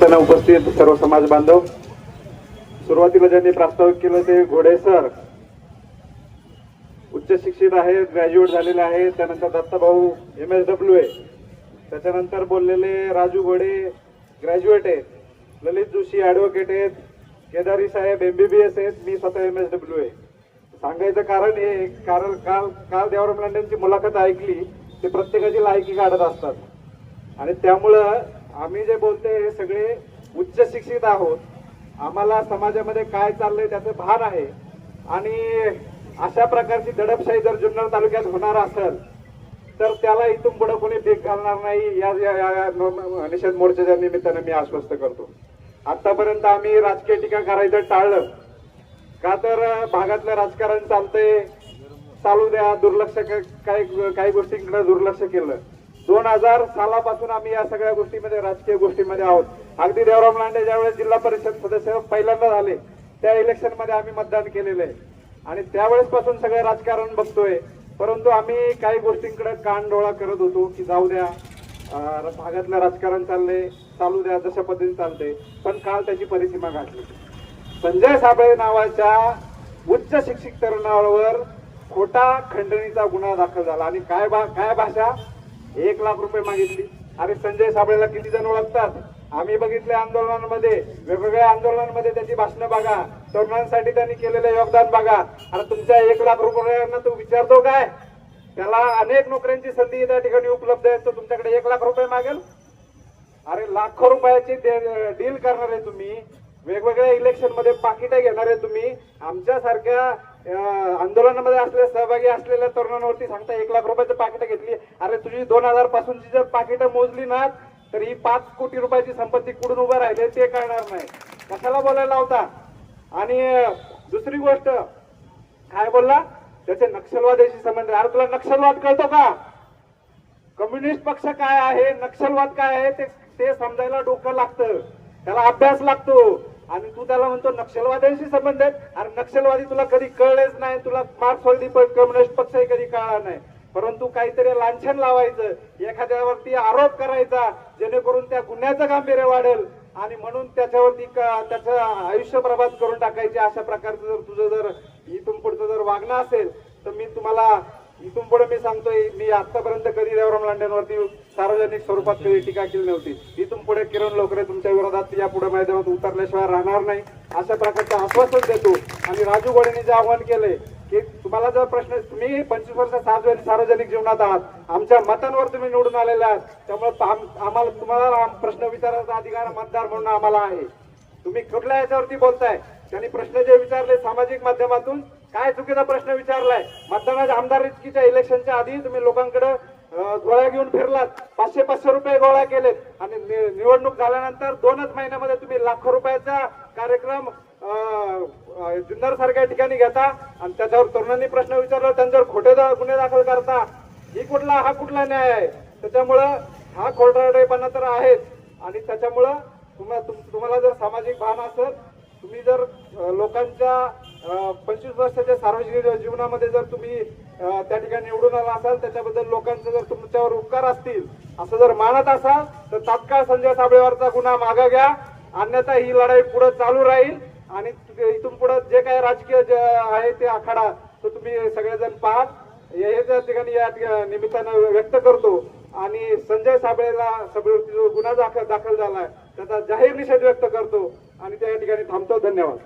निमित्तानं उपस्थित सर्व समाज बांधव सुरुवातीला ज्यांनी प्रस्तावित केलं ते घोडे सर. उच्च शिक्षित आहेत ग्रॅज्युएट झालेले आहेत त्यानंतर Dattabhau M S W A त्याच्यानंतर बोललेले राजू घोडे ग्रॅज्युएट आहेत ललित जोशी ॲडव्होकेट आहेत केदारी साहेब एम बी बी एस आहेत मी स्वतः एम एस डब्ल्यू ए सांगायचं कारण हे कारण काल काल देवराम लांडेंची मुलाखत ऐकली ते प्रत्येकाची लायकी काढत असतात. आणि त्यामुळं आम्ही जे बोलते हे सगळे उच्च शिक्षित आहोत. आम्हाला समाजामध्ये काय चाललंय त्याचं भान आहे. आणि अशा प्रकारची दडपशाही जर जुन्नर तालुक्यात होणार असेल तर त्याला इथून पुढे कोणी भीक घालणार नाही या या- या- या निषेध मोर्चाच्या निमित्तानं मी आश्वस्त करतो. आतापर्यंत आम्ही राजकीय टीका करायचं टाळलं. का तर भागातलं राजकारण चालतंय. चालू द्या दुर्लक्ष क- काही काही गोष्टींकडे दुर्लक्ष केलं. दोन हजार सालापासून आम्ही या सगळ्या गोष्टीमध्ये राजकीय गोष्टीमध्ये आहोत. अगदी देवराम लांडे ज्यावेळेस जिल्हा परिषद सदस्य पहिल्यांदा झाले त्या इलेक्शनमध्ये आम्ही मतदान केलेलं आहे. आणि त्यावेळेस पासून सगळं राजकारण बघतोय. परंतु आम्ही काही गोष्टींकडे कानडोळा करत होतो की जाऊ द्या भागातलं राजकारण चाललंय चालू द्या जशा पद्धतीने चालते पण काल त्याची परिसीमा गाठली. संजय साबळे नावाच्या उच्च शिक्षित तरुणावर खोटा खंडणीचा गुन्हा दाखल झाला. आणि काय भा काय भाषा? एक लाख रुपये मागितली. अरे संजय साबळेला किती जण ओळखतात? आम्ही बघितले आंदोलनांमध्ये. वेगवेगळ्या आंदोलनांमध्ये त्याची भाषणं बघा. तरुणांसाठी त्यांनी केलेलं योगदान बघा. आणि तुमच्या एक लाख रुपयांना तू विचारतो काय? त्याला अनेक नोकऱ्यांची संधी त्या ठिकाणी उपलब्ध आहे तो तुमच्याकडे एक लाख रुपये मागेल? अरे लाखो रुपयाची डील करणार आहे तुम्ही. वेगवेगळ्या इलेक्शनमध्ये घेणार आहे तुम्ही. आमच्यासारख्या आंदोलनामध्ये असलेल्या सहभागी असलेल्या तरुणांवरती सांगता एक लाख रुपयाची पाकिटं घेतली. अरे तुझी दोन हजार पासूनची जर पाकिटं मोजली ना तर ही पाच कोटी रुपयाची संपत्ती कुठून उभं राहिले ते कळणार नाही. कशाला बोलायला होता आणि दुसरी गोष्ट काय बोलला? त्याचे नक्षलवादाशी संबंध. अरे तुला नक्षलवाद कळतो का? कम्युनिस्ट पक्ष काय आहे? नक्षलवाद काय आहे? ते ते समजायला डोकं लागतं. त्याला अभ्यास लागतो. आणि तू त्याला म्हणतो नक्षलवाद्यांशी संबंध आहे आणि नक्षलवादी तुला कधी कळलेच नाही. तुला मार्क्सवादी कम्युनिस्ट पक्षही कधी कळला नाही. परंतु काहीतरी लांछन लावायचं. एखाद्यावरती आरोप करायचा जेणेकरून त्या गुन्ह्याचं गांभीर्य वाढेल. आणि म्हणून त्याच्यावरती क- त्याचं आयुष्य प्रभात करून टाकायचे अशा प्रकारचं जर तुझं जर इथून पुढचं जर वागणं असेल तर मी तुम्हाला इथून पुढे मी सांगतोय मी आतापर्यंत कधी देवराम लांडेंवरती सार्वजनिक स्वरूपात कधी टीका केली नव्हती. इथून पुढे किरण लोकरे तुमच्या विरोधात या पुढे मैदानात उतरल्याशिवाय राहणार नाही. अशा प्रकारचं आश्वासन देतो. आणि राजू गोडेंनी जे आवाहन केलंय की तुम्हाला जर प्रश्न तुम्ही पंचवीस वर्ष सार्वजनिक सार्वजनिक जीवनात आहात. आमच्या मतांवर तुम्ही निवडून आलेले आहात. त्यामुळे आम्हाला तुम्हाला प्रश्न विचारायचा अधिकार मतदार म्हणून आम्हाला आहे. तुम्ही कुठल्या याच्यावरती बोलताय? त्यांनी प्रश्न जे सामाजिक माध्यमातून काय चुकीचा प्रश्न विचारलाय? मतदानाच्या आमदारकीच्या इलेक्शनच्या आधी तुम्ही लोकांकडे गोळ्या घेऊन फिरलात. पाचशे पाचशे रुपये गोळा केलेत. आणि नि- निवडणूक झाल्यानंतर दोनच महिन्यामध्ये तुम्ही लाखो रुपयाचा कार्यक्रम जुन्नर सारख्या ठिकाणी घेता आणि त्याच्यावर तरुणांनी प्रश्न विचारला त्यांच्यावर खोटे गुन्हे दाखल करता. ही कुठला हा कुठला न्याय आहे? त्याच्यामुळं हा खोटारडेपणा तर आहेच. आणि त्याच्यामुळं तुम्हाला तुम- तुम्हाला जर सामाजिक भान असेल तुम्ही जर लोकांच्या पंचवीस वर्षाच्या सार्वजनिक जीवनामध्ये जर तुम्ही त्या ठिकाणी निवडून आला असाल त्याच्याबद्दल लोकांचे जर तुमच्यावर उपकार असतील असं जर मानत असाल तर तात्काळ संजय साबळेवरचा गुन्हा मागा घ्या. अन्यथा ही लढाई पुढे चालू राहील आणि इथून पुढे जे काही राजकीय जे आहे ते आखाडा तो तुम्ही सगळेजण पाहाल हे त्या ठिकाणी या ठिका- निमित्तानं व्यक्त करतो. आणि संजय साबळेला साबळेवरती जो गुन्हा दाखल दाखल झाला आहे त्याचा जाहीर निषेध व्यक्त करतो. आणि त्या ठिकाणी थांबतो. धन्यवाद.